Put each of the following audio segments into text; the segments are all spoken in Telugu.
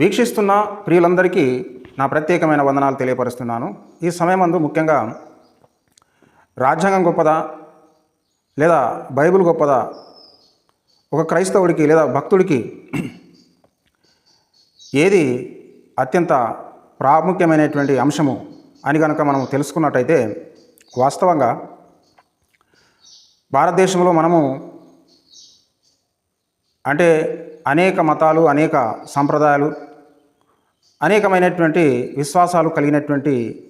వీక్షిస్తున్న ప్రియులందరికీ నా ప్రత్యేకమైన వందనాలు తెలియపరుస్తున్నాను. ఈ సమయమందు ముఖ్యంగా రాజ్యాంగం గొప్పదా లేదా బైబిల్ గొప్పదా ఒక క్రైస్తవుడికి లేదా భక్తుడికి ఏది అత్యంత ప్రాముఖ్యమైనటువంటి అంశము అని కనుక మనం తెలుసుకున్నట్టయితే వాస్తవంగా భారతదేశంలో మనము అంటే అనేక మతాలు అనేక సంప్రదాయాలు అనేకమైనటువంటి విశ్వాసాలు కలిగినటువంటి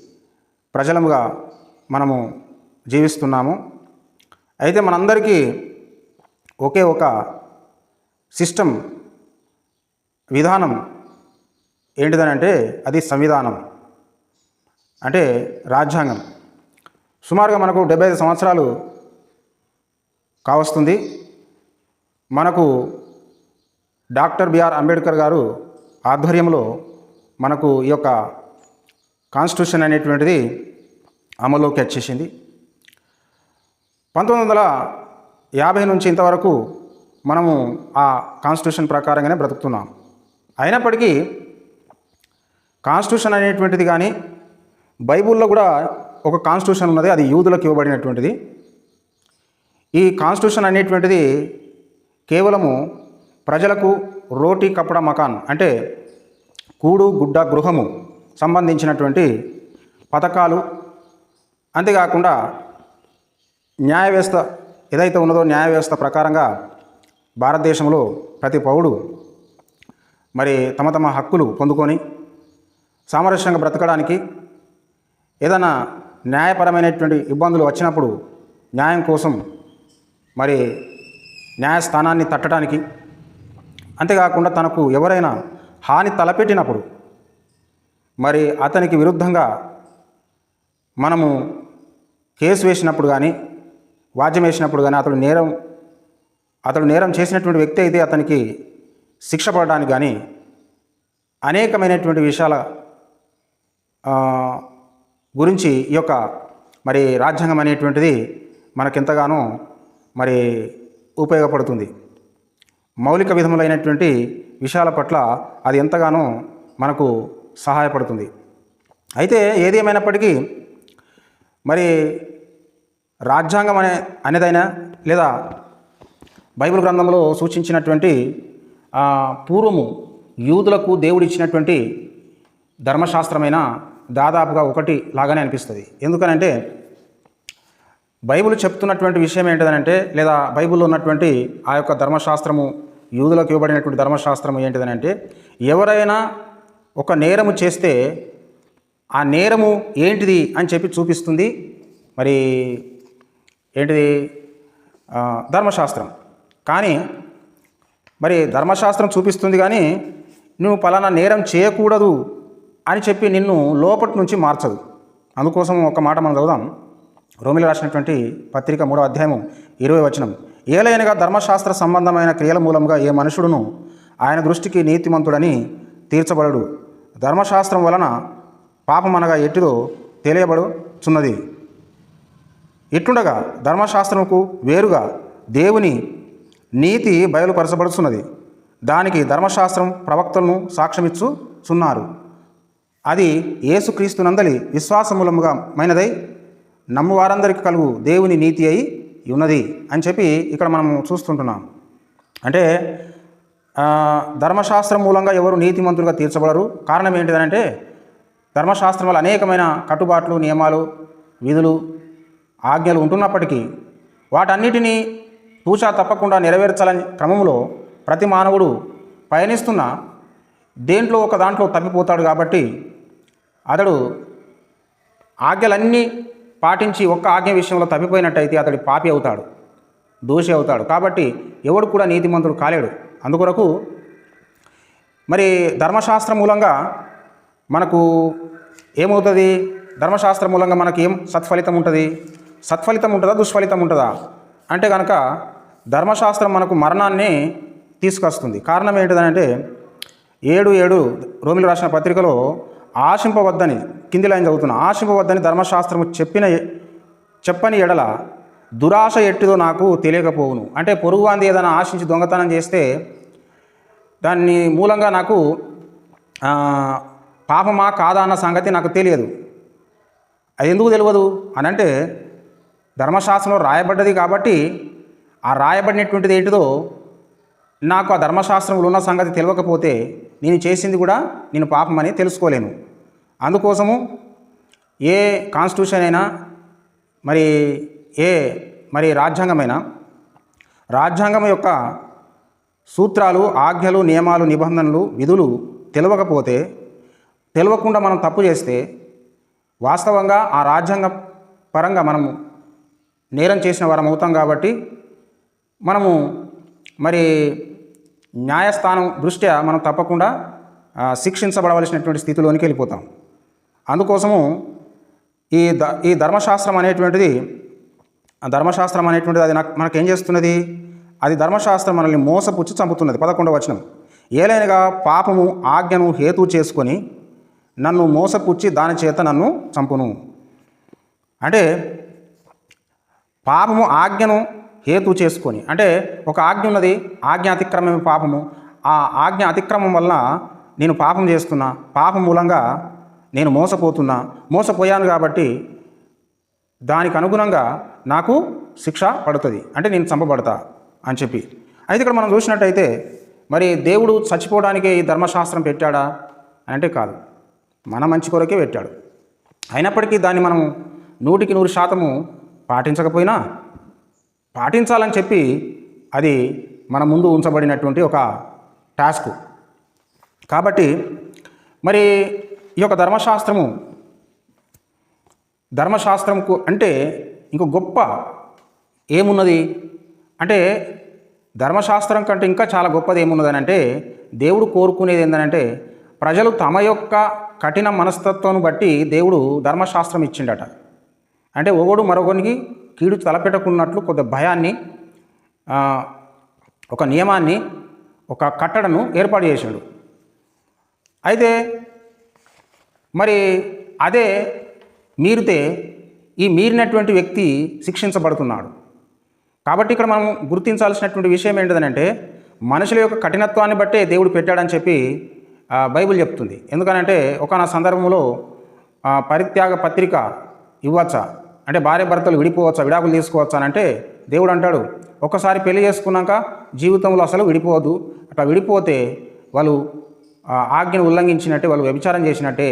ప్రజలముగా మనము జీవిస్తున్నాము. అయితే మనందరికీ ఒకే ఒక సిస్టమ్ విధానం ఏంటిదనంటే అది సంవిధానం. అంటే రాజ్యాంగం. సుమారుగా మనకు డెబ్బై ఐదు సంవత్సరాలు కావస్తుంది. మనకు డాక్టర్ బిఆర్ అంబేద్కర్ గారు ఆధ్వర్యంలో మనకు ఈ యొక్క కాన్స్టిట్యూషన్ అనేటువంటిది అమల్లోకి వచ్చేసింది. పంతొమ్మిది వందల యాభై నుంచి ఇంతవరకు మనము ఆ కాన్స్టిట్యూషన్ ప్రకారంగానే బ్రతుకుతున్నాం. అయినప్పటికీ కాన్స్టిట్యూషన్ అనేటువంటిది కానీ బైబిల్లో కూడా ఒక కాన్స్టిట్యూషన్ ఉన్నది అది యూదులకు ఇవ్వబడినటువంటిది. ఈ కాన్స్టిట్యూషన్ అనేటువంటిది కేవలము ప్రజలకు రోటీ కప్పడ మకాన్ అంటే కూడు గుడ్డ గృహము సంబంధించినటువంటి పథకాలు. అంతేకాకుండా న్యాయ వ్యవస్థ ఏదైతే ఉన్నదో న్యాయ వ్యవస్థ ప్రకారంగా భారతదేశంలో ప్రతి పౌరుడు మరి తమ తమ హక్కులు పొందుకొని సామరస్యంగా బ్రతకడానికి ఏదైనా న్యాయపరమైనటువంటి ఇబ్బందులు వచ్చినప్పుడు న్యాయం కోసం మరి న్యాయస్థానాన్ని తట్టడానికి. అంతేకాకుండా తనకు ఎవరైనా హాని తలపెట్టినప్పుడు మరి అతనికి విరుద్ధంగా మనము కేసు వేసినప్పుడు కానీ వాద్యం వేసినప్పుడు కానీ అతడు నేరం అతడు నేరం చేసినటువంటి వ్యక్తి అయితే అతనికి శిక్ష పడడానికి కానీ అనేకమైనటువంటి విషయాల గురించి ఈ యొక్క మరి రాజ్యాంగం అనేటువంటిది మనకెంతగానో మరి ఉపయోగపడుతుంది. మౌలిక విధములైనటువంటి విషయాల పట్ల అది ఎంతగానో మనకు సహాయపడుతుంది. అయితే ఏది ఏమైనప్పటికీ మరి రాజ్యాంగం అనే అనేదైనా లేదా బైబిల్ గ్రంథంలో సూచించినటువంటి పూర్వము యూదులకు దేవుడిచ్చినటువంటి ధర్మశాస్త్రమైన దాదాపుగా ఒకటి లాగానే అనిపిస్తుంది. ఎందుకనంటే బైబిల్ చెప్తున్నటువంటి విషయం ఏంటిదనంటే లేదా బైబిల్లో ఉన్నటువంటి ఆ యొక్క ధర్మశాస్త్రము యూదులకు ఇవ్వబడినటువంటి ధర్మశాస్త్రం ఏంటిదని అంటే ఎవరైనా ఒక నేరము చేస్తే ఆ నేరము ఏంటిది అని చెప్పి చూపిస్తుంది. మరి ఏంటిది? ధర్మశాస్త్రం. కానీ మరి ధర్మశాస్త్రం చూపిస్తుంది కానీ నువ్వు పలానా నేరం చేయకూడదు అని చెప్పి నిన్ను లోపటి నుంచి మార్చదు. అందుకోసం ఒక మాట మనం చదువుదాం. రోమిలు రాసినటువంటి పత్రిక మూడో అధ్యాయము ఇరవై వచనం. ఏలైనగా ధర్మశాస్త్ర సంబంధమైన క్రియల మూలంగా ఏ మనుషుడును ఆయన దృష్టికి నీతిమంతుడని తీర్చబడడు. ధర్మశాస్త్రం వలన పాపమనగా ఎట్టిదో తెలియబడుచున్నది. ఇట్లుండగా ధర్మశాస్త్రముకు వేరుగా దేవుని నీతి బయలుపరచబడుచున్నది. దానికి ధర్మశాస్త్రం ప్రవక్తలను సాక్ష్యమిచ్చుచున్నారు. అది యేసుక్రీస్తునందలి విశ్వాసమూలముగా మైనదై నమ్మువారందరికీ కలుగు దేవుని నీతి అయి ఉన్నది అని చెప్పి ఇక్కడ మనం చూస్తుంటున్నాం. అంటే ధర్మశాస్త్రం మూలంగా ఎవరు నీతిమంతులుగా తీర్చబడరు. కారణం ఏంటిదనంటే ధర్మశాస్త్రం వల్ల అనేకమైన కట్టుబాట్లు నియమాలు విధులు ఆజ్ఞలు ఉంటున్నప్పటికీ వాటన్నిటినీ తూచా తప్పకుండా నెరవేర్చాలని క్రమంలో ప్రతి మానవుడు పయనిస్తున్న దేంట్లో ఒక దాంట్లో తప్పిపోతాడు కాబట్టి అతడు ఆజ్ఞలన్నీ పాటించి ఒక్క ఆజ్ఞ విషయంలో తప్పిపోయినట్టయితే అతడి పాపి అవుతాడు దోషి అవుతాడు. కాబట్టి ఎవడు కూడా నీతిమంతుడు కాలేడు. అందుకొరకు మరి ధర్మశాస్త్రం మూలంగా మనకు ఏమవుతుంది? ధర్మశాస్త్రం మూలంగా మనకి ఏం సత్ఫలితం ఉంటుంది? సత్ఫలితం ఉంటుందా? దుష్ఫలితం ఉంటుందా? అంటే కనుక ధర్మశాస్త్రం మనకు మరణాన్ని తీసుకొస్తుంది. కారణం ఏంటిదనంటే ఏడు ఏడు రోమిలు రాసిన పత్రికలో ఆశింపవద్దని కింది లైన్ చదువుతున్నా ఆశింపవద్దని ధర్మశాస్త్రము చెప్పిన చెప్పని ఎడల దురాశ ఎట్టిదో నాకు తెలియకపోవును. అంటే పొరుగువాంది ఏదైనా ఆశించి దొంగతనం చేస్తే దాన్ని మూలంగా నాకు పాపమా కాదా అన్న సంగతి నాకు తెలియదు. అది ఎందుకు తెలియదు? అని అంటే ధర్మశాస్త్రంలో రాయబడ్డది కాబట్టి ఆ రాయబడినటువంటిది ఏంటిదో నాకు ఆ ధర్మశాస్త్రంలో ఉన్న సంగతి తెలియకపోతే నేను చేసింది కూడా నేను పాపమని తెలుసుకోలేను. అందుకోసము ఏ కాన్స్టిట్యూషన్ అయినా మరి ఏ మరి రాజ్యాంగమైనా రాజ్యాంగం యొక్క సూత్రాలు ఆజ్ఞలు నియమాలు నిబంధనలు విధులు తెలియకపోతే తెలియకుండా మనం తప్పు చేస్తే వాస్తవంగా ఆ రాజ్యాంగ పరంగా మనము నేరం చేసిన వారం అవుతాం కాబట్టి మనము మరి న్యాయస్థానం దృష్ట్యా మనం తప్పకుండా శిక్షించబడవలసినటువంటి స్థితిలోనికి వెళ్ళిపోతాం. అందుకోసము ఈ ద ఈ ధర్మశాస్త్రం అనేటువంటిది ధర్మశాస్త్రం అనేటువంటిది అది నాకు మనకేం చేస్తున్నది? అది ధర్మశాస్త్రం మనల్ని మోసపుచ్చి చంపుతున్నది. పదకొండవ వచనం. ఏలైనగా పాపము ఆజ్ఞను హేతు చేసుకొని నన్ను మోసపుచ్చి దాని చేత నన్ను చంపును. అంటే పాపము ఆజ్ఞను హేతు చేసుకొని అంటే ఒక ఆజ్ఞ ఉన్నది ఆజ్ఞ అతిక్రమమే పాపము. ఆ ఆజ్ఞ అతిక్రమం వలన నేను పాపం చేస్తున్నా. పాపం మూలంగా నేను మోసపోతున్నా మోసపోయాను కాబట్టి దానికి అనుగుణంగా నాకు శిక్ష పడుతుంది. అంటే నేను చంపబడతా అని చెప్పి. అయితే ఇక్కడ మనం చూసినట్టయితే మరి దేవుడు చచ్చిపోవడానికే ఈ ధర్మశాస్త్రం పెట్టాడా అంటే కాదు. మన మంచి కొరకే పెట్టాడు. అయినప్పటికీ దాన్ని మనం నూటికి నూరు శాతము పాటించకపోయినా పాటించాలని చెప్పి అది మన ముందు ఉంచబడినటువంటి ఒక టాస్క్. కాబట్టి మరి ఈ యొక్క ధర్మశాస్త్రము ధర్మశాస్త్రంకు అంటే ఇంకో గొప్ప ఏమున్నది? అంటే ధర్మశాస్త్రం కంటే ఇంకా చాలా గొప్పది ఏమున్నదని అంటే దేవుడు కోరుకునేది ఏంటంటే ప్రజలు తమ యొక్క కఠిన మనస్తత్వాన్ని బట్టి దేవుడు ధర్మశాస్త్రం ఇచ్చిండట. అంటే ఒకడు మరొకరికి కీడు తలపెట్టకున్నట్లు కొంత భయాన్ని ఒక నియమాన్ని ఒక కట్టడను ఏర్పాటు చేశాడు అయితే మరి అదే మీరితే ఈ మీరినటువంటి వ్యక్తి శిక్షించబడుతున్నాడు. కాబట్టి ఇక్కడ మనం గుర్తించాల్సినటువంటి విషయం ఏంటిదనంటే మనుషుల యొక్క కఠినత్వాన్ని బట్టే దేవుడు పెట్టాడని చెప్పి బైబిల్ చెప్తుంది. ఎందుకనంటే ఒకనా సందర్భంలో పరిత్యాగ పత్రిక ఇవ్వచ్చా? అంటే భార్య భర్తలు విడిపోవచ్చా? విడాకులు తీసుకోవచ్చా అని అంటే దేవుడు అంటాడు ఒక్కసారి పెళ్ళి చేసుకున్నాక జీవితంలో అసలు విడిపోవద్దు అట్లా విడిపోతే వాళ్ళు ఆజ్ఞను ఉల్లంఘించినట్టే వాళ్ళు వ్యభిచారం చేసినట్టే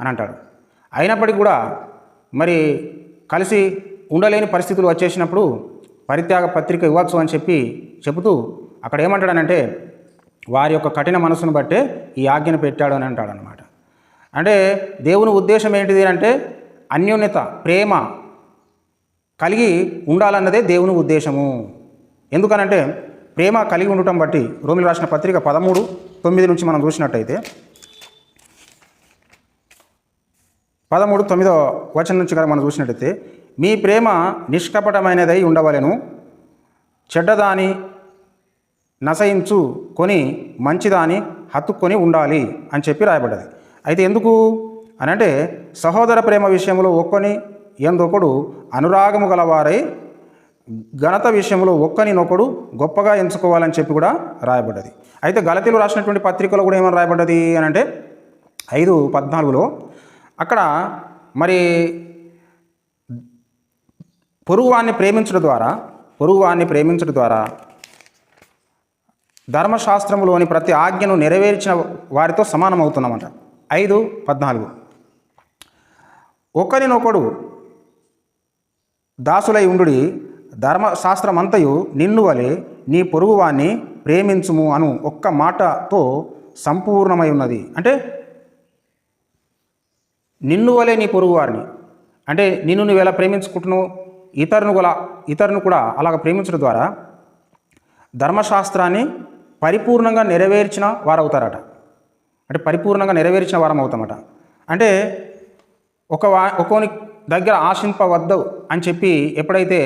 అని అంటాడు. అయినప్పటికీ కూడా మరి కలిసి ఉండలేని పరిస్థితులు వచ్చేసినప్పుడు పరిత్యాగ పత్రిక ఇవ్వచ్చు అని చెప్పి చెబుతూ అక్కడ ఏమంటాడనంటే వారి యొక్క కఠిన మనసును బట్టే ఈ ఆజ్ఞను పెట్టాడు అని అంటాడు అనమాట అంటే దేవుని ఉద్దేశం ఏంటిది అంటే అన్యోన్యత ప్రేమ కలిగి ఉండాలన్నదే దేవుని ఉద్దేశము. ఎందుకనంటే ప్రేమ కలిగి ఉండటం బట్టి రోమిలు రాసిన పత్రిక పదమూడు తొమ్మిది నుంచి మనం చూసినట్టయితే పదమూడు తొమ్మిదో వచనం నుంచి కనుక మనం చూసినట్టయితే మీ ప్రేమ నిష్కపటమైనదై ఉండవలెను. చెడ్డదాని నశయించు కొని మంచిదాని హత్తుకొని ఉండాలి అని చెప్పి రాయబడ్డది. అయితే ఎందుకు? అని అంటే సహోదర ప్రేమ విషయంలో ఒక్కని ఎందొకడు అనురాగము గలవారై ఘనత విషయంలో ఒక్కనినొకడు గొప్పగా ఎంచుకోవాలని చెప్పి కూడా రాయబడ్డది. అయితే గలతీలు రాసినటువంటి పత్రికలో కూడా ఏమని రాయబడ్డది అని అంటే ఐదు పద్నాలుగులో అక్కడ మరి పొరుగువాన్ని ప్రేమించడం ద్వారా పొరుగువాన్ని ప్రేమించడం ద్వారా ధర్మశాస్త్రములోని ప్రతి ఆజ్ఞను నెరవేర్చిన వారితో సమానమవుతున్నామంట. ఐదు పద్నాలుగు. ఒకరినొకడు దాసులై ఉండుడి ధర్మశాస్త్రమంతయు నిన్ను వలె నీ పొరుగువాన్ని ప్రేమించుము అను ఒక్క మాటతో సంపూర్ణమై ఉన్నది. అంటే నిన్ను వలె నీ పొరుగువారిని అంటే నిన్ను నువ్వు ఎలా ప్రేమించుకుంటున్నావు ఇతరును కూడా ఇతరును కూడా అలాగ ప్రేమించడం ద్వారా ధర్మశాస్త్రాన్ని పరిపూర్ణంగా నెరవేర్చిన వారు అవుతారట అంటే పరిపూర్ణంగా నెరవేర్చిన వారం అవుతామట అంటే ఒక వా ఒకని దగ్గర ఆశింపవద్దు అని చెప్పి ఎప్పుడైతే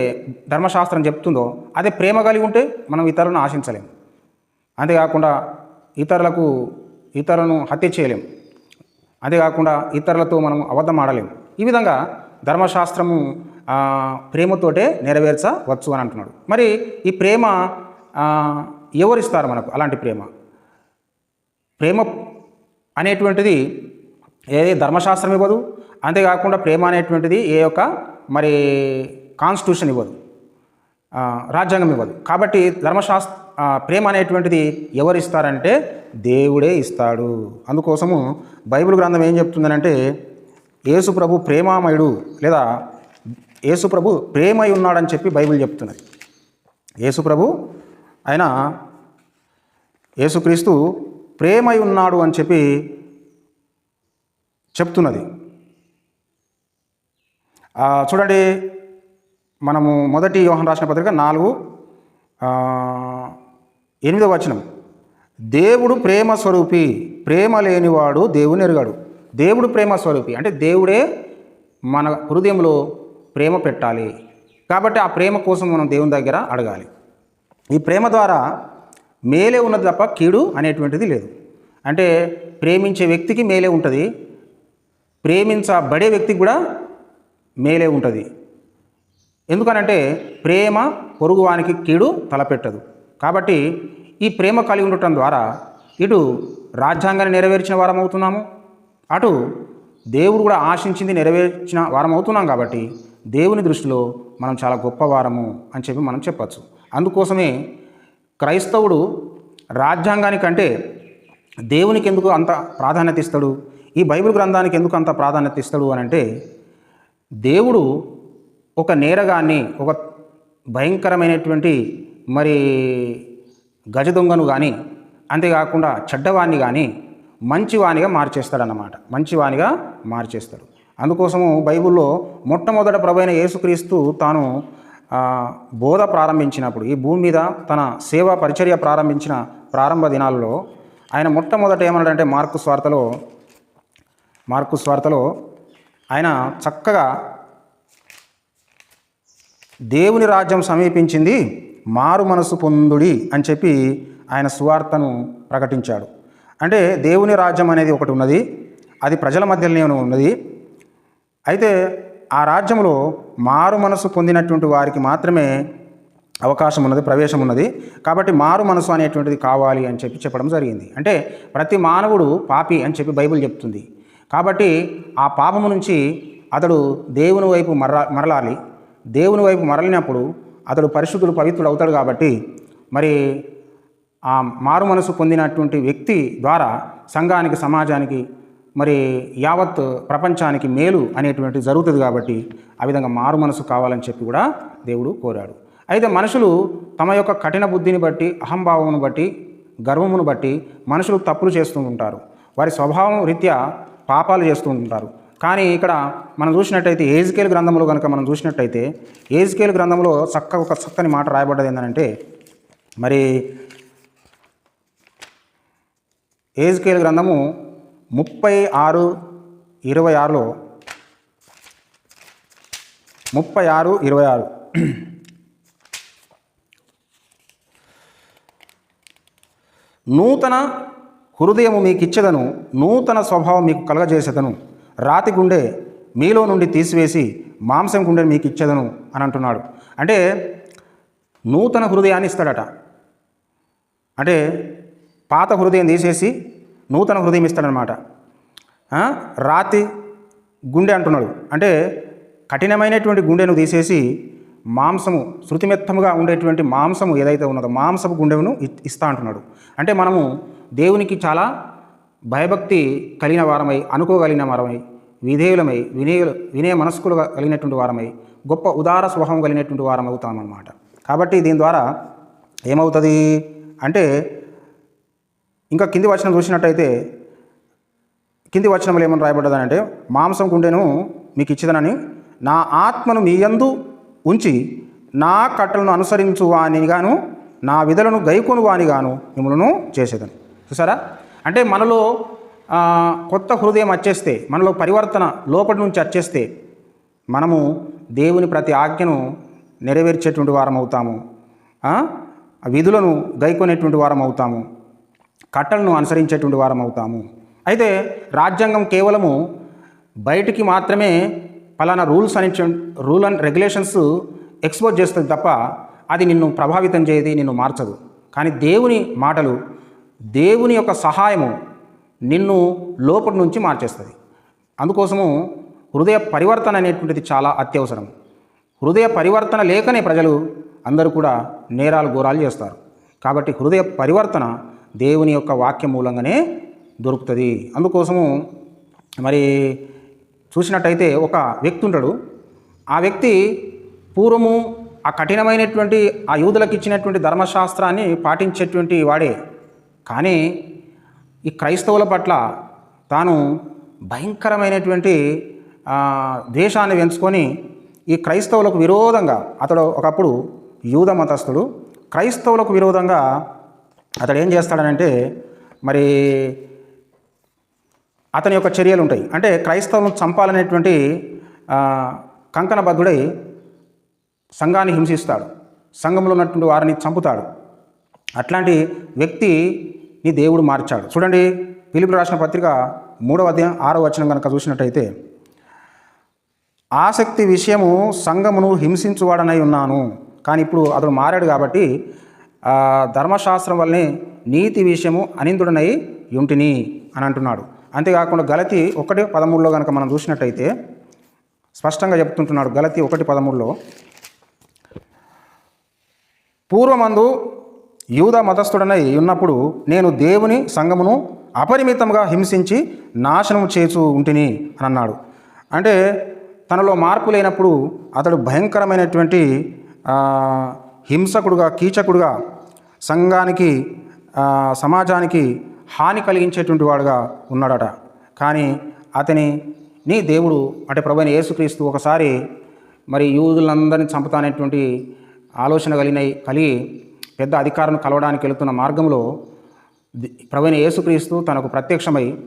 ధర్మశాస్త్రం చెప్తుందో అదే ప్రేమ కలిగి ఉంటే మనం ఇతరులను ఆశించలేము అంతేకాకుండా ఇతరులకు ఇతరులను హత్య చేయలేం. అంతేకాకుండా ఇతరులతో మనం అబద్ధం ఆడలేము ఈ విధంగా ధర్మశాస్త్రము ప్రేమతోటే నెరవేర్చవచ్చు అని అంటున్నాడు. మరి ఈ ప్రేమ ఎవరిస్తారు మనకు అలాంటి ప్రేమ? ప్రేమ అనేటువంటిది ఏది ధర్మశాస్త్రం ఇవ్వదు అంతేకాకుండా ప్రేమ అనేటువంటిది ఏ యొక్క మరి కాన్స్టిట్యూషన్ ఇవ్వదు రాజ్యాంగం ఇవ్వదు. కాబట్టి ధర్మశాస్త్ర ప్రేమ అనేటువంటిది ఎవరు ఇస్తారంటే దేవుడే ఇస్తాడు. అందుకోసము బైబిల్ గ్రంథం ఏం చెప్తుందనంటే యేసుప్రభు ప్రేమామయుడు లేదా యేసుప్రభు ప్రేమై ఉన్నాడని చెప్పి బైబిల్ చెప్తున్నది. యేసుప్రభు ఆయన యేసుక్రీస్తు ప్రేమై ఉన్నాడు అని చెప్పి చెప్తున్నది. చూడండి మనము మొదటి యోహన్ రాసిన పత్రిక నాలుగు ఎనిమిదవ వచనం. దేవుడు ప్రేమ స్వరూపి ప్రేమ లేనివాడు దేవుని ఎరుగాడు. దేవుడు ప్రేమ స్వరూపి అంటే దేవుడే మన హృదయంలో ప్రేమ పెట్టాలి. కాబట్టి ఆ ప్రేమ కోసం మనం దేవుని దగ్గర అడగాలి. ఈ ప్రేమ ద్వారా మేలే ఉన్నది తప్ప కీడు అనేటువంటిది లేదు. అంటే ప్రేమించే వ్యక్తికి మేలే ఉంటుంది ప్రేమించబడే వ్యక్తికి కూడా మేలే ఉంటుంది. ఎందుకనంటే ప్రేమ పొరుగువానికి కీడు తలపెట్టదు. కాబట్టి ఈ ప్రేమ కలిగి ఉండటం ద్వారా ఇటు రాజ్యాంగాన్ని నెరవేర్చిన వారం అవుతున్నాము. అటు దేవుడు కూడా ఆశించింది నెరవేర్చిన వారం అవుతున్నాం కాబట్టి దేవుని దృష్టిలో మనం చాలా గొప్ప వారము అని చెప్పి మనం చెప్పచ్చు. అందుకోసమే క్రైస్తవుడు రాజ్యాంగానికంటే దేవునికి ఎందుకు అంత ప్రాధాన్యత ఇస్తాడు? ఈ బైబిల్ గ్రంథానికి ఎందుకు అంత ప్రాధాన్యత ఇస్తాడు అని అంటే దేవుడు ఒక నేరగాన్ని ఒక భయంకరమైనటువంటి మరి గజ దొంగను కానీ అంతేకాకుండా చెడ్డవాణ్ణి కానీ మంచివాణిగా మార్చేస్తాడన్నమాట. మంచివాణిగా మార్చేస్తాడు. అందుకోసము బైబిల్లో మొట్టమొదట ప్రభైన యేసుక్రీస్తు తాను బోధ ప్రారంభించినప్పుడు ఈ భూమి మీద తన సేవా పరిచర్య ప్రారంభించిన ప్రారంభ దినాల్లో ఆయన మొట్టమొదట ఏమన్నాడంటే మార్కు స్వార్థలో మార్కు స్వార్థలో ఆయన చక్కగా దేవుని రాజ్యం సమీపించింది మారు మనసు పొందుడి అని చెప్పి ఆయన సువార్తను ప్రకటించాడు. అంటే దేవుని రాజ్యం అనేది ఒకటి ఉన్నది అది ప్రజల మధ్యలోనే ఉన్నది. అయితే ఆ రాజ్యంలో మారు మనసు పొందినటువంటి వారికి మాత్రమే అవకాశం ఉన్నది ప్రవేశం ఉన్నది. కాబట్టి మారు మనసు అనేటువంటిది కావాలి అని చెప్పి చెప్పడం జరిగింది. అంటే ప్రతి మానవుడు పాపి అని చెప్పి బైబిల్ చెప్తుంది. కాబట్టి ఆ పాపము నుంచి అతడు దేవుని వైపు మరలా మరలాలి. దేవుని వైపు మరలినప్పుడు అతడు పరిశుద్ధుడు పవిత్రుడు అవుతాడు కాబట్టి మరి ఆ మారు మనసు పొందినటువంటి వ్యక్తి ద్వారా సంఘానికి సమాజానికి మరి యావత్ ప్రపంచానికి మేలు అనేటువంటి జరుగుతుంది కాబట్టి ఆ విధంగా మారు మనసు కావాలని చెప్పి కూడా దేవుడు కోరాడు. అయితే మనుషులు తమ యొక్క కఠిన బుద్ధిని బట్టి అహంభావమును బట్టి గర్వమును బట్టి మనుషులు తప్పులు చేస్తూ ఉంటారు. వారి స్వభావం రీత్యా పాపాలు చేస్తూ ఉంటారు. కానీ ఇక్కడ మనం చూసినట్టయితే ఏజ్కేల్ గ్రంథంలో కనుక మనం చూసినట్టయితే ఏజ్కేల్ గ్రంథంలో చక్క ఒక చక్కని మాట రాయబడ్డది ఏంటంటే మరి ఏజ్కేల్ గ్రంథము ముప్పై ఆరు ఇరవై ఆరులో ముప్పై ఆరు ఇరవై ఆరు. నూతన హృదయము మీకు ఇచ్చేదను నూతన స్వభావం మీకు కలగజేసేదను. రాతి గుండె మీలో నుండి తీసివేసి మాంసం గుండెని మీకు ఇచ్చేదను అని అంటున్నాడు. అంటే నూతన హృదయాన్ని ఇస్తాడట. అంటే పాత హృదయం తీసేసి నూతన హృదయం ఇస్తాడనమాట. రాతి గుండె అంటున్నాడు. అంటే కఠినమైనటువంటి గుండెను తీసేసి మాంసము శృతిమెత్తముగా ఉండేటువంటి మాంసము ఏదైతే ఉన్నదో మాంసపు గుండెను ఇస్తా అంటున్నాడు. అంటే మనము దేవునికి చాలా భయభక్తి కలిగిన వారమై అనుకోగలిగిన వారమై విధేయులమై వినేయులు వినయ మనస్కులు కలిగినటువంటి వారమై గొప్ప ఉదార స్వభావం కలిగినటువంటి వారం అవుతామన్నమాట కాబట్టి దీని ద్వారా ఏమవుతుంది అంటే ఇంకా కింది వచనం చూసినట్టయితే కింది వచనంలో ఏమని రాయబడ్డదనంటే మాంసం గుండెను మీకు ఇచ్చిదనని నా ఆత్మను మీ యందు ఉంచి నా కట్టలను అనుసరించు వానిగాను నా విధులను గైకొను వానిగాను మిమ్మలను చేసేదని. చూసారా? అంటే మనలో కొత్త హృదయం వచ్చేస్తే మనలో పరివర్తన లోపటి నుంచి వచ్చేస్తే మనము దేవుని ప్రతి ఆజ్ఞను నెరవేర్చేటువంటి వారం అవుతాము విధులను గైకొనేటువంటి వారం అవుతాము కట్టలను అనుసరించేటువంటి వారం అవుతాము అయితే రాజ్యాంగం కేవలము బయటికి మాత్రమే పలానా రూల్స్ అని రూల్ అండ్ రెగ్యులేషన్స్ ఎక్స్పోజ్ చేస్తుంది తప్ప అది నిన్ను ప్రభావితం చేయది నిన్ను మార్చదు. కానీ దేవుని మాటలు దేవుని యొక్క సహాయము నిన్ను లోపటి నుంచి మార్చేస్తుంది. అందుకోసము హృదయ పరివర్తన అనేటువంటిది చాలా అత్యవసరం. హృదయ పరివర్తన లేకనే ప్రజలు అందరూ కూడా నేరాలు ఘోరాలు చేస్తారు. కాబట్టి హృదయ పరివర్తన దేవుని యొక్క వాక్యం మూలంగానే దొరుకుతుంది. అందుకోసము మరి చూసినట్టయితే ఒక వ్యక్తి ఉంటాడు. ఆ వ్యక్తి పూర్వము ఆ కఠినమైనటువంటి ఆ యూదులకు ఇచ్చినటువంటి ధర్మశాస్త్రాన్ని పాటించేటువంటి వాడే. కానీ ఈ క్రైస్తవుల పట్ల తాను భయంకరమైనటువంటి ద్వేషాన్ని పెంచుకొని ఈ క్రైస్తవులకు విరోధంగా అతడు ఒకప్పుడు యూద మతస్థుడు క్రైస్తవులకు విరోధంగా అతడు ఏం చేస్తాడనంటే మరి అతని యొక్క చర్యలు ఉంటాయి. అంటే క్రైస్తవులను చంపాలనేటువంటి కంకణబద్ధుడై సంఘాన్ని హింసిస్తాడు. సంఘంలో ఉన్నటువంటి వారిని చంపుతాడు. అట్లాంటి వ్యక్తి నీ దేవుడు మార్చాడు. చూడండి పిలుపు రాసిన పత్రిక మూడవ అధ్యాయం ఆరో వచనం కనుక చూసినట్టయితే ఆసక్తి విషయము సంఘమును హింసించువాడనై ఉన్నాను. కానీ ఇప్పుడు అతడు మారాడు కాబట్టి ధర్మశాస్త్రం వల్లనే నీతి విషయము అనిందుడనై యుంటిని అని అంటున్నాడు. అంతేకాకుండా గలతి ఒకటి పదమూడులో కనుక మనం చూసినట్టయితే స్పష్టంగా చెప్తుంటున్నాడు గలతి ఒకటి పదమూడులో పూర్వమందు యూద మతస్థుడనై ఉన్నప్పుడు నేను దేవుని సంఘమును అపరిమితంగా హింసించి నాశనం చేసు ఉంటిని అని అన్నాడు. అంటే తనలో మార్పు లేనప్పుడు అతడు భయంకరమైనటువంటి హింసకుడుగా కీచకుడుగా సంఘానికి సమాజానికి హాని కలిగించేటువంటి వాడుగా ఉన్నాడట. కానీ అతని నీ దేవుడు అంటే ప్రభుని యేసుక్రీస్తు ఒకసారి మరి యూదులందరినీ చంపుతానేటువంటి ఆలోచన కలిగిన కలిగి పెద్ద అధికారం కలవడానికి వెళుతున్న మార్గంలో ప్రవీణ యేసుక్రీస్తు తనకు ప్రత్యక్షమై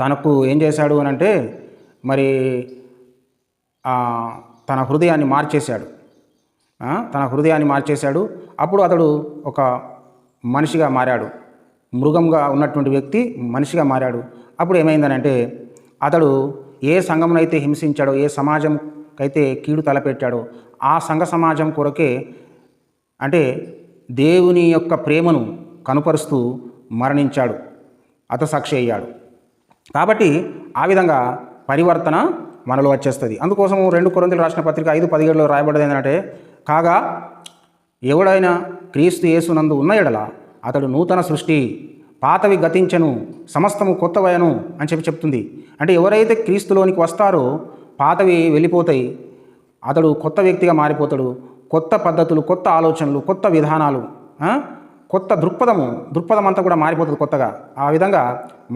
తనకు ఏం చేశాడు అని అంటే మరి తన హృదయాన్ని మార్చేశాడు. తన హృదయాన్ని మార్చేశాడు. అప్పుడు అతడు ఒక మనిషిగా మారాడు. మృగంగా ఉన్నటువంటి వ్యక్తి మనిషిగా మారాడు. అప్పుడు ఏమైందనంటే అతడు ఏ సంఘమునైతే హింసించాడో ఏ సమాజంకైతే కీడు తలపెట్టాడో ఆ సంఘ సమాజం కొరకే అంటే దేవుని యొక్క ప్రేమను కనుపరుస్తూ మరణించాడు. అతసాక్షి అయ్యాడు. కాబట్టి ఆ విధంగా పరివర్తన మనలో వచ్చేస్తుంది. అందుకోసం రెండు కొరంతలు రాసిన పత్రిక ఐదు పదిహేడులో రాయబడ్డది ఏంటంటే కాగా ఎవడైనా క్రీస్తు యేసునందు ఉన్న ఎడల అతడు నూతన సృష్టి పాతవి గతించను సమస్తము కొత్తవయను అని చెప్పి చెప్తుంది. అంటే ఎవరైతే క్రీస్తులోనికి వస్తారో పాతవి వెళ్ళిపోతాయి. అతడు కొత్త వ్యక్తిగా మారిపోతాడు. కొత్త పద్ధతులు కొత్త ఆలోచనలు కొత్త విధానాలు కొత్త దృక్పథము దృక్పథం అంతా కూడా మారిపోతుంది కొత్తగా. ఆ విధంగా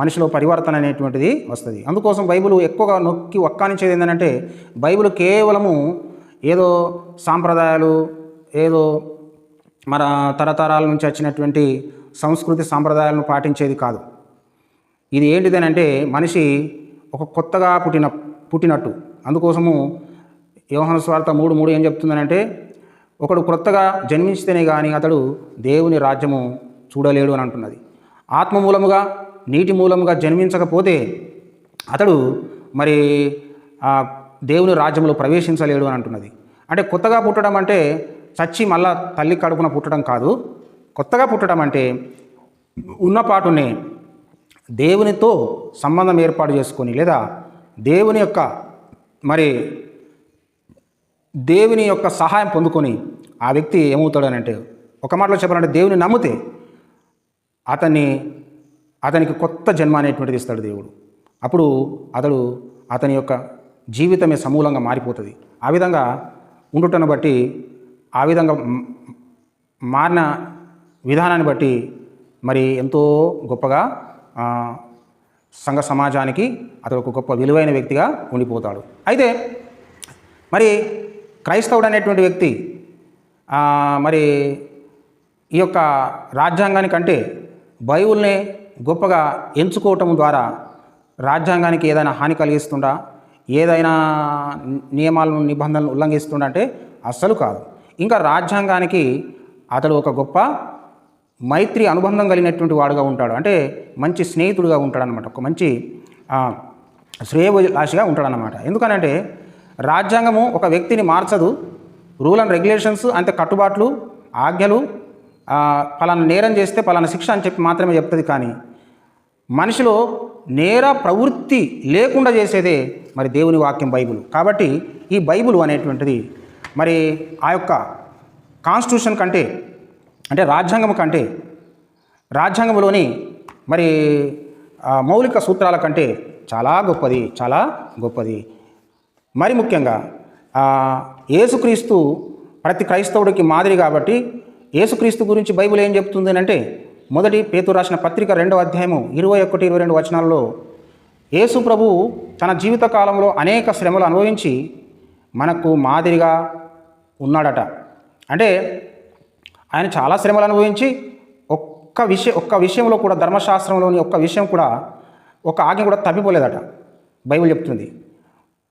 మనిషిలో పరివర్తన అనేటువంటిది వస్తుంది. అందుకోసం బైబిల్ ఎక్కువగా నొక్కి ఒక్కానించేది ఏంటంటే బైబిల్ కేవలము ఏదో సాంప్రదాయాలు ఏదో మన తరతరాల నుంచి వచ్చినటువంటి సంస్కృతి సాంప్రదాయాలను పాటించేది కాదు. ఇది ఏంటిదనంటే మనిషి ఒక కొత్తగా పుట్టిన పుట్టినట్టు. అందుకోసము యోహన స్వార్థ మూడు మూడు ఏం చెప్తుందనంటే ఒకడు క్రొత్తగా జన్మించితేనే కానీ అతడు దేవుని రాజ్యము చూడలేడు అని అంటున్నది. ఆత్మ మూలముగా నీటి మూలముగా జన్మించకపోతే అతడు మరి దేవుని రాజ్యంలో ప్రవేశించలేడు అని అంటున్నది. అంటే కొత్తగా పుట్టడం అంటే చచ్చి మళ్ళా తల్లి కడుపున పుట్టడం కాదు. కొత్తగా పుట్టడం అంటే ఉన్నపాటునే దేవునితో సంబంధం ఏర్పాటు చేసుకొని లేదా దేవుని యొక్క మరి దేవుని యొక్క సహాయం పొందుకొని ఆ వ్యక్తి ఏమవుతాడనంటే ఒక మాటలో చెప్పాలంటే దేవుని నమ్మితే అతన్ని అతనికి కొత్త జన్మ అనేటువంటిది ఇస్తాడు దేవుడు. అప్పుడు అతడు అతని యొక్క జీవితమే సమూలంగా మారిపోతుంది. ఆ విధంగా ఉండుటను బట్టి ఆ విధంగా మారిన విధానాన్ని బట్టి మరి ఎంతో గొప్పగా సంఘ సమాజానికి అతడు ఒక గొప్ప విలువైన వ్యక్తిగా ఉండిపోతాడు. అయితే మరి క్రైస్తవుడు అనేటువంటి వ్యక్తి మరి ఈ యొక్క రాజ్యాంగానికంటే బైబుల్ని గొప్పగా ఎంచుకోవటం ద్వారా రాజ్యాంగానికి ఏదైనా హాని కలిగిస్తుండా? ఏదైనా నియమాలను నిబంధనలు ఉల్లంఘిస్తుండా అంటే అస్సలు కాదు. ఇంకా రాజ్యాంగానికి అతడు ఒక గొప్ప మైత్రి అనుబంధం కలిగినటువంటి వాడుగా ఉంటాడు. అంటే మంచి స్నేహితుడుగా ఉంటాడనమాట ఒక మంచి ఆ, ఉంటాడనమాట ఎందుకనంటే రాజ్యాంగము ఒక వ్యక్తిని మార్చదు. రూల్ అండ్ రెగ్యులేషన్స్ అంతే కట్టుబాట్లు ఆజ్ఞలు ఆ, పలానా నేరం చేస్తే పలానా శిక్ష అని చెప్పి మాత్రమే చెప్తుంది కానీ మనిషిలో నేర ప్రవృత్తి లేకుండా చేసేదే మరి దేవుని వాక్యం బైబిల్. కాబట్టి ఈ బైబిల్ అనేటువంటిది మరి ఆ యొక్క కాన్స్టిట్యూషన్ కంటే అంటే రాజ్యాంగం కంటే రాజ్యాంగంలోని మరి మౌలిక సూత్రాల కంటే చాలా గొప్పది చాలా గొప్పది. మరి ముఖ్యంగా ఏసుక్రీస్తు యేసుక్రీస్తు ప్రతి క్రైస్తవుడికి మాదిరి కాబట్టి యేసుక్రీస్తు గురించి బైబిల్ ఏం చెప్తుంది అంటే మొదటి పేతు రాసిన పత్రిక రెండవ అధ్యాయము ఇరవై ఒకటి ఇరవై రెండు వచనాల్లో యేసు ప్రభు తన జీవితకాలంలో అనేక శ్రమలు అనుభవించి మనకు మాదిరిగా ఉన్నాడట. అంటే ఆయన చాలా శ్రమలు అనుభవించి ఒక్క విషయం ఒక్క విషయంలో కూడా ధర్మశాస్త్రంలోని ఒక్క విషయం కూడా ఒక ఆజ్ఞ కూడా తప్పిపోలేదట. బైబిల్ చెప్తుంది.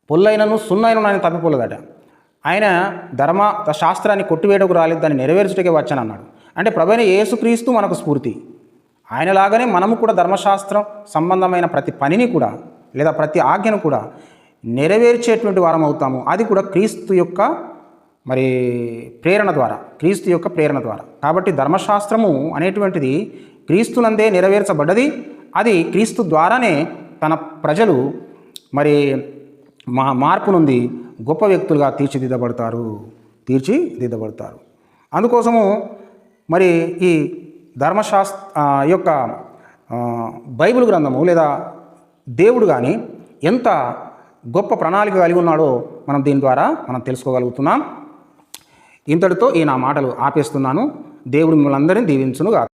పొల్లైనను సున్నైనను ఆయన తప్పిపోలేదట. ఆయన ధర్మ శాస్త్రాన్ని కొట్టివేయడానికి రాలేదు దాన్ని నెరవేర్చుటకే వచ్చానన్నాడు అంటే ప్రభైన యేసుక్రీస్తు మనకు స్ఫూర్తి. ఆయనలాగానే మనము కూడా ధర్మశాస్త్రం సంబంధమైన ప్రతి పనిని కూడా లేదా ప్రతి ఆజ్ఞను కూడా నెరవేర్చేటువంటి వారం అవుతాము. అది కూడా క్రీస్తు యొక్క మరి ప్రేరణ ద్వారా క్రీస్తు యొక్క ప్రేరణ ద్వారా. కాబట్టి ధర్మశాస్త్రము అనేటువంటిది క్రీస్తునందే నెరవేర్చబడ్డది. అది క్రీస్తు ద్వారానే తన ప్రజలు మరి మా మార్పు నుండి గొప్ప వ్యక్తులుగా తీర్చిదిద్దబడతారు తీర్చిదిద్దబడతారు. అందుకోసము మరి ఈ ధర్మశాస్త్ర యొక్క బైబిల్ గ్రంథము లేదా దేవుడు కానీ ఎంత గొప్ప ప్రణాళిక కలిగి ఉన్నాడో మనం దీని ద్వారా మనం తెలుసుకోగలుగుతున్నాం. ఇంతటితో ఈ నా మాటలు ఆపేస్తున్నాను. దేవుడు మిమ్మల్ని అందరినీ దీవించునుగా